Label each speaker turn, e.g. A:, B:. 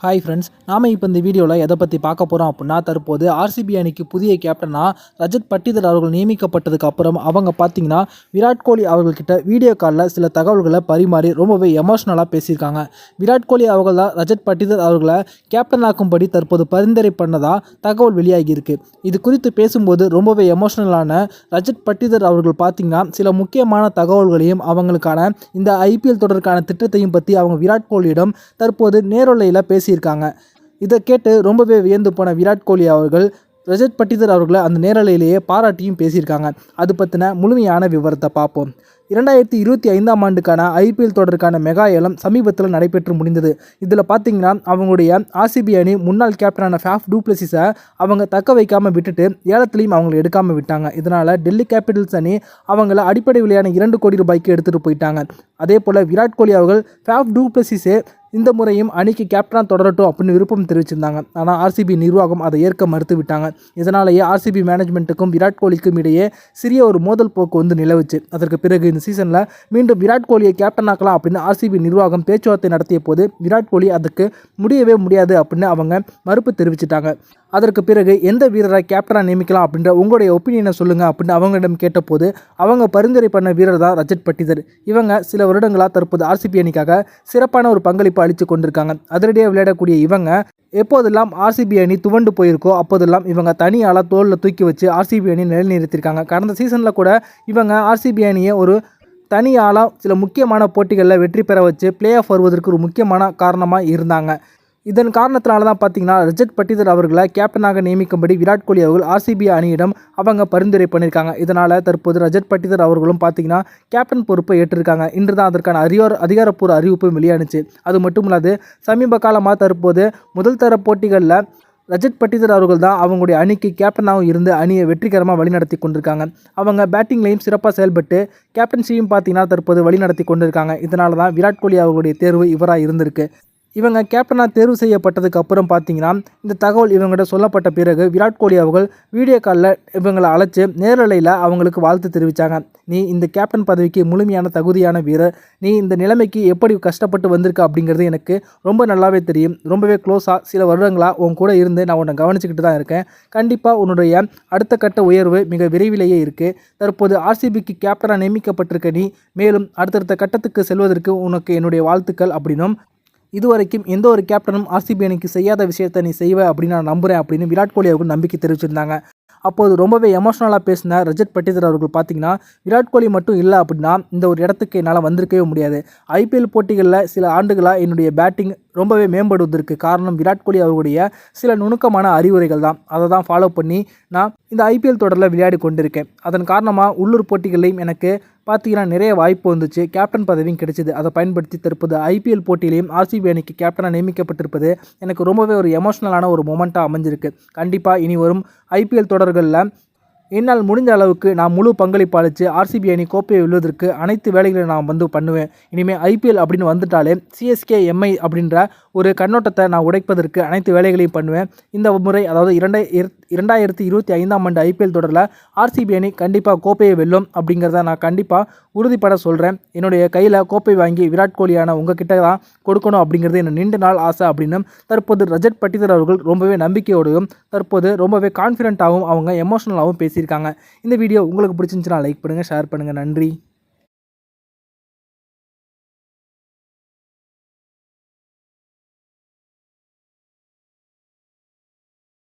A: Hi friends நாம இப்போ இந்த வீடியோவில் எதை பற்றி பார்க்க போகிறோம் அப்படின்னா தற்போது ஆர்சிபி அணிக்கு புதிய கேப்டனாக ரஜத் பட்டிதர் அவர்கள் நியமிக்கப்பட்டதுக்கு அப்புறம் அவங்க பார்த்தீங்கன்னா விராட் கோலி அவர்கள்கிட்ட வீடியோ காலில் சில தகவல்களை பரிமாறி ரொம்பவே எமோஷ்னலாக பேசியிருக்காங்க. விராட் கோலி அவர்கள் தான் ரஜத் பட்டிதர் அவர்களை கேப்டனாக்கும்படி தற்போது பரிந்துரை பண்ணதாக தகவல் வெளியாகியிருக்கு இது குறித்து பேசும்போது ரொம்பவே எமோஷ்னலான ரஜத் பட்டிதர் அவர்கள் பார்த்தீங்கன்னா சில முக்கியமான தகவல்களையும் அவங்களுக்கான இந்த ஐபிஎல் தொடருக்கான திட்டத்தையும் பற்றி அவங்க விராட் கோலியிடம் தற்போது நேரலையில் பேசியிருக்காங்க. இதை கேட்டு ரொம்பவே வியந்து போன விராட் கோலி அவர்கள் ரஜத் பட்டிதர் அவர்களை அந்த நேரலையிலேயே பாராட்டியும் பேசியிருக்காங்க. அது பற்றின முழுமையான விவரத்தை பார்ப்போம். இரண்டாயிரத்தி இருபத்தி ஐந்தாம் ஆண்டுக்கான ஐபிஎல் தொடருக்கான மெகா ஏலம் சமீபத்தில் நடைபெற்று முடிந்தது. இதில் பார்த்தீங்கன்னா அவங்களுடைய ஆர்சிபி அணி முன்னாள் கேப்டனான ஃபேஃப் டூப்ளசிஸை அவங்க தக்க வைக்காமல் விட்டுட்டு ஏலத்திலையும் அவங்களை எடுக்காமல் விட்டாங்க. இதனால் டெல்லி கேபிட்டல்ஸ் அணி அவங்கள அடிப்படை விலையான இரண்டு கோடி ரூபாய்க்கு எடுத்துகிட்டு போயிட்டாங்க. அதே போல் விராட் கோலி அவர்கள் ஃபேஃப் டூப்ளசிஸே இந்த முறையும் அணிக்கு கேப்டனாக தொடரட்டும் அப்படின்னு விருப்பம் தெரிவிச்சிருந்தாங்க. ஆனால் ஆர்சிபி நிர்வாகம் அதை ஏற்க மறுத்து விட்டாங்க இதனாலேயே ஆர்சிபி மேனேஜ்மெண்ட்டுக்கும் விராட் கோலிக்கும் இடையே சிறிய ஒரு மோதல் போக்கு வந்து நிலவுச்சு. அதற்கு பிறகு இந்த சீசனில் மீண்டும் விராட் கோலியை கேப்டனாக்கலாம் அப்படின்னு ஆர்சிபி நிர்வாகம் பேச்சுவார்த்தை நடத்திய போது விராட் கோலி அதுக்கு முடியவே முடியாது அப்படின்னு அவங்க மறுப்பு தெரிவிச்சிட்டாங்க. அதற்கு பிறகு எந்த வீரரை கேப்டனாக நியமிக்கலாம் அப்படின்ற உங்களுடைய ஒப்பீனியனை சொல்லுங்கள் அப்படின்னு அவங்களிடம் கேட்டபோது அவங்க பரிந்துரை பண்ண வீரர் தான் ரஜத் பட்டிதர். இவங்க சில வருடங்களாக தற்போது ஆர்சிபி அணிக்காக சிறப்பான ஒரு பங்களிப்பு அளித்து கொண்டிருக்காங்க. அதிரடியாக விளையாடக்கூடிய இவங்க எப்போதெல்லாம் ஆர்சிபி அணி துவண்டு போயிருக்கோ அப்போதெல்லாம் இவங்க தனியால் தோளில் தூக்கி வச்சு ஆர்சிபி அணி நிலைநிறுத்திருக்காங்க. கடந்த சீசனில் கூட இவங்க ஆர்சிபி அணியை ஒரு தனியாளாக சில முக்கியமான போட்டிகளில் வெற்றி பெற வச்சு பிளே ஆஃப் வருவதற்கு ஒரு முக்கியமான காரணமாக இருந்தாங்க. இதன் காரணத்தினால தான் பார்த்தீங்கன்னா ரஜத் பட்டிதர் அவர்களை கேப்டனாக நியமிக்கும்படி விராட் கோலி அவர்கள் ஆர்சிபி அணியிடம் அவங்க பரிந்துரை பண்ணியிருக்காங்க. இதனால் தற்போது ரஜத் பட்டிதர் அவர்களும் பார்த்தீங்கன்னா கேப்டன் பொறுப்பை ஏற்றிருக்காங்க. இன்று தான் அதற்கான அதிகார அதிகாரப்பூர்வ அறிவிப்பும் வெளியானுச்சு. அது மட்டும் இல்லாது சமீப காலமாக தற்போது முதல் தர போட்டிகளில் ரஜத் பட்டிதர் அவர்கள் தான் அவங்களுடைய அணிக்கு கேப்டனாகவும் இருந்து அணியை வெற்றிகரமாக வழிநடத்தி கொண்டிருக்காங்க. அவங்க பேட்டிங்லையும் சிறப்பாக செயல்பட்டு கேப்டன்ஷியும் பார்த்தீங்கன்னா தற்போது வழிநடத்தி கொண்டிருக்காங்க. இதனால தான் விராட் கோலி அவர்களுடைய தேர்வு இவராக இருந்திருக்கு. இவங்க கேப்டனாக தேர்வு செய்யப்பட்டதுக்கு அப்புறம் பார்த்தீங்கன்னா இந்த தகவல் இவங்ககிட்ட சொல்லப்பட்ட பிறகு விராட் கோலி அவர்கள் வீடியோ காலில் இவங்களை அழைச்சி நேரலையில் அவங்களுக்கு வாழ்த்து தெரிவித்தாங்க நீ இந்த கேப்டன் பதவிக்கு முழுமையான தகுதியான வீரர். நீ இந்த நிலைமைக்கு எப்படி கஷ்டப்பட்டு வந்திருக்க? அப்படிங்கிறது எனக்கு ரொம்ப நல்லாவே தெரியும். ரொம்பவே க்ளோஸாக சில வருடங்களாக உன் கூட இருந்து நான் உன்னை கவனிச்சுக்கிட்டு தான் இருக்கேன். கண்டிப்பாக உன்னுடைய அடுத்த கட்ட உயர்வு மிக விரைவிலேயே இருக்குது தற்போது ஆர்சிபிக்கு கேப்டனாக நியமிக்கப்பட்டிருக்க நீ மேலும் அடுத்தடுத்த கட்டத்துக்கு செல்வதற்கு உனக்கு என்னுடைய வாழ்த்துக்கள் அப்படின்னும் இதுவரைக்கும் எந்த ஒரு கேப்டனும் ஆர்சிபி அணிக்கு செய்யாத விஷயத்தை நீ செய்வ அப்படின்னு நான் நம்புகிறேன் அப்படின்னு விராட் கோலி அவர்கள் நம்பிக்கை தெரிவிச்சிருந்தாங்க. அப்போது ரொம்பவே எமோஷனலாக பேசின ரஜத் பட்டிதர் அவர்கள் பார்த்தீங்கன்னா விராட் கோலி மட்டும் இல்லை அப்படின்னா இந்த ஒரு இடத்துக்கு என்னால் வந்திருக்கவே முடியாது. ஐபிஎல் போட்டிகளில் சில ஆண்டுகளாக என்னுடைய பேட்டிங் ரொம்பவே மேம்படுவதற்கு காரணம் விராட் கோலி அவர்களுடைய சில நுணுக்கமான அறிவுரைகள் தான். அதை தான் ஃபாலோ பண்ணி நான் இந்த ஐபிஎல் தொடரில் விளையாடி கொண்டிருக்கேன். அதன் காரணமாக உள்ளூர் போட்டிகளையும் எனக்கு பார்த்தீங்கன்னா நிறைய வாய்ப்பு வந்துச்சு. கேப்டன் பதவியும் கிடைச்சிது. அதை பயன்படுத்தி தற்போது ஐபிஎல் போட்டியிலையும் ஆர்சிபி அணிக்கு கேப்டனாக நியமிக்கப்பட்டிருப்பது எனக்கு ரொம்பவே ஒரு எமோஷ்னலான ஒரு மொமெண்ட்டாக அமைஞ்சிருக்கு. கண்டிப்பாக இனி வரும் ஐபிஎல் தொடர்களில் என்னால் முடிஞ்ச அளவுக்கு நான் முழு பங்களிப்பு அளித்து ஆர்சிபி அணி கோப்பையை வெல்வதற்கு அனைத்து வேலைகளையும் நான் வந்து பண்ணுவேன். இனிமேல் ஐபிஎல் அப்படின்னு வந்துட்டாலே சிஎஸ்கே எம்ஐ அப்படின்ற ஒரு கண்ணோட்டத்தை நான் உடைப்பதற்கு அனைத்து வேலைகளையும் பண்ணுவேன். இந்த முறை அதாவது இரண்டை இரண்டாயிரத்தி இருபத்தி ஐந்தாம் ஆண்டு ஐபிஎல் தொடரில் ஆர்சிபி அணி கண்டிப்பாக கோப்பையை வெல்லும் அப்படிங்கிறத நான் கண்டிப்பாக உறுதிப்பட சொல்கிறேன் என்னுடைய கையில் கோப்பை வாங்கி விராட் கோலியான உங்ககிட்ட தான் கொடுக்கணும் அப்படிங்கிறது என்ன நீண்ட நாள் ஆசை அப்படின்னு தற்போது ரஜத் பட்டிதர் அவர்கள் ரொம்பவே நம்பிக்கையோடையும் தற்போது ரொம்பவே கான்ஃபிடென்ட்டாகவும் அவங்க எமோஷனலாகவும் பேசியிருக்காங்க. இந்த வீடியோ உங்களுக்கு பிடிச்சிருந்துச்சுன்னா லைக் பண்ணுங்கள் ஷேர் பண்ணுங்கள் நன்றி.